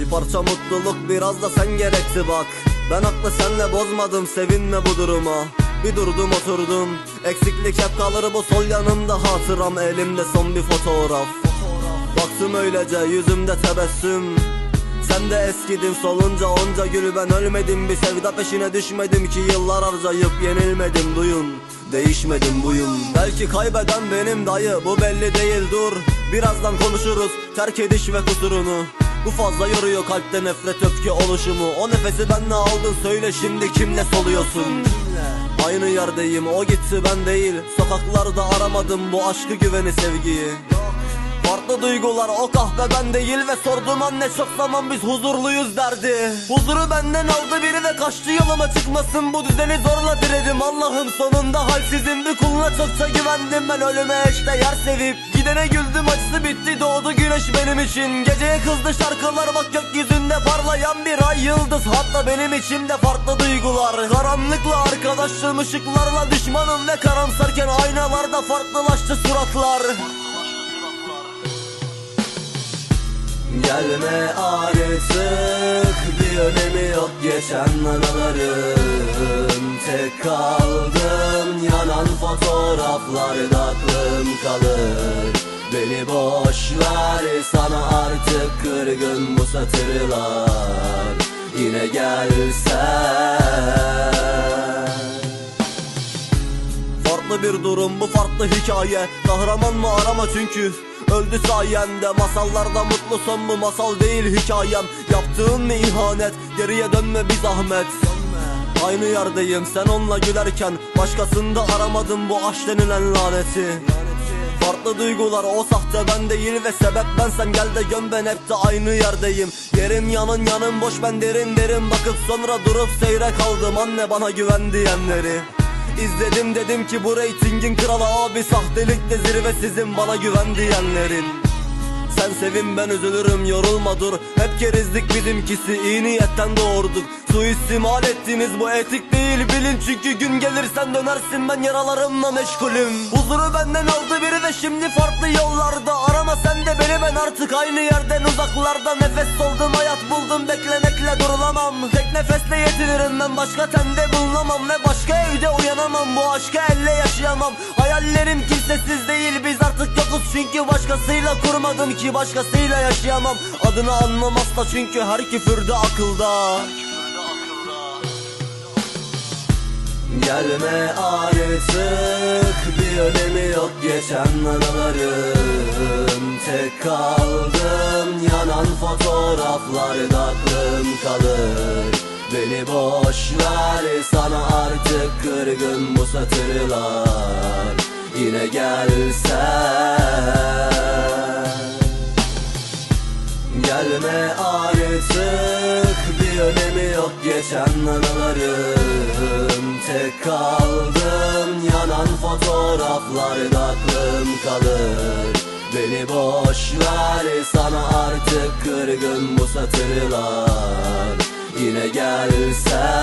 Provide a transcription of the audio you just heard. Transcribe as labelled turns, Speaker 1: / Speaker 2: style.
Speaker 1: Bir parça mutluluk biraz da sen gerekti bak. Ben aklı senle bozmadım sevinme bu duruma Bir durdum oturdum. Eksiklik hep kalır bu sol yanımda. Hatıram Elimde son bir fotoğraf. Baktım öylece yüzümde tebessüm. Sen de eskidin solunca onca gülü ben ölmedim Bir sevda peşine düşmedim ki yıllar harcayıp yenilmedim. Duyun Değişmedim buyum. Belki kaybeden benim dayı bu belli değil dur. Birazdan konuşuruz terk ediş ve kusurunu. Bu fazla yoruyor kalpte nefret öfke oluşumu. O nefesi benle aldın söyle şimdi kimle soluyorsun Aynı yerdeyim o gitti ben değil. Sokaklarda aramadım bu aşkı güveni sevgiyi Farklı duygular o kahve ben değil ve sordum anne çok zaman biz huzurluyuz derdi. Huzuru benden aldı biri ve kaçtı yoluma çıkmasın. Bu düzeni zorla diledim Allah'ım sonunda halsizim. Bir kuluna çokça güvendim ben ölüme işte yer sevip. Gidene güldüm acısı bitti doğdu güneş benim için. Geceye kızdı şarkılar bak gökyüzünde parlayan bir ay yıldız. Hatta benim içimde farklı duygular. Karanlıkla arkadaşlığım ışıklarla düşmanım ve karamsarken aynalarda farklılaştı suratlar Gelme artık bir önemi yok geçen anılarım. Tek kaldım yanan fotoğraflarda aklım kalır. Beni boş ver sana artık kırgın bu satırlar. Yine gelsen Farklı bir durum bu farklı hikaye. Kahraman mı arama çünkü Öldü sayende masallarda mutlu son bu masal değil hikayem. Yaptığın mı ihanet? Geriye dönme bir zahmet. Aynı yerdeyim sen onunla gülerken Başkasında aramadım bu aşk denilen laneti. Farklı duygular o sahte ben değil ve sebep bensen gel de göm ben hep de aynı yerdeyim. Yerim yanın yanım boş ben derin derin bakıp sonra durup seyre kaldım. Anne bana güven diyenleri İzledim dedim ki bu reytingin kralı abi. Sahtelik de zirvesizim bana güven diyenlerin sen sevin ben üzülürüm yorulma dur. Hep kerizlik bizimkisi iyi niyetten doğurduk Suistimal ettiniz bu etik değil bilin. Çünkü gün gelir sen dönersin ben yaralarımla meşgulüm. Huzuru benden aldı biri ve şimdi farklı yollarda. Arama sen de beni ben artık aynı yerden uzaklarda. Nefes oldum hayat buldum beklemekle durulamam. Tek nefesle yetinirim ben başka tende bulunamam. Ve başka evde uyanamam bu aşka elle yaşayamam. Hayallerim kimsesiz başkasıyla kurmadım ki başkasıyla yaşayamam. Adını anmam asla çünkü her küfürde akılda. Gelme artık bir önemi yok geçen anılarım. Tek kaldım yanan fotoğraflarda aklım kalır. Beni boş ver sana artık kırgın bu satırlar. Yine gelsen geçen anılarım Tek kaldım. Yanan fotoğraflarda aklım kalır. Beni boş ver sana artık kırgın bu satırlar. Yine gelsen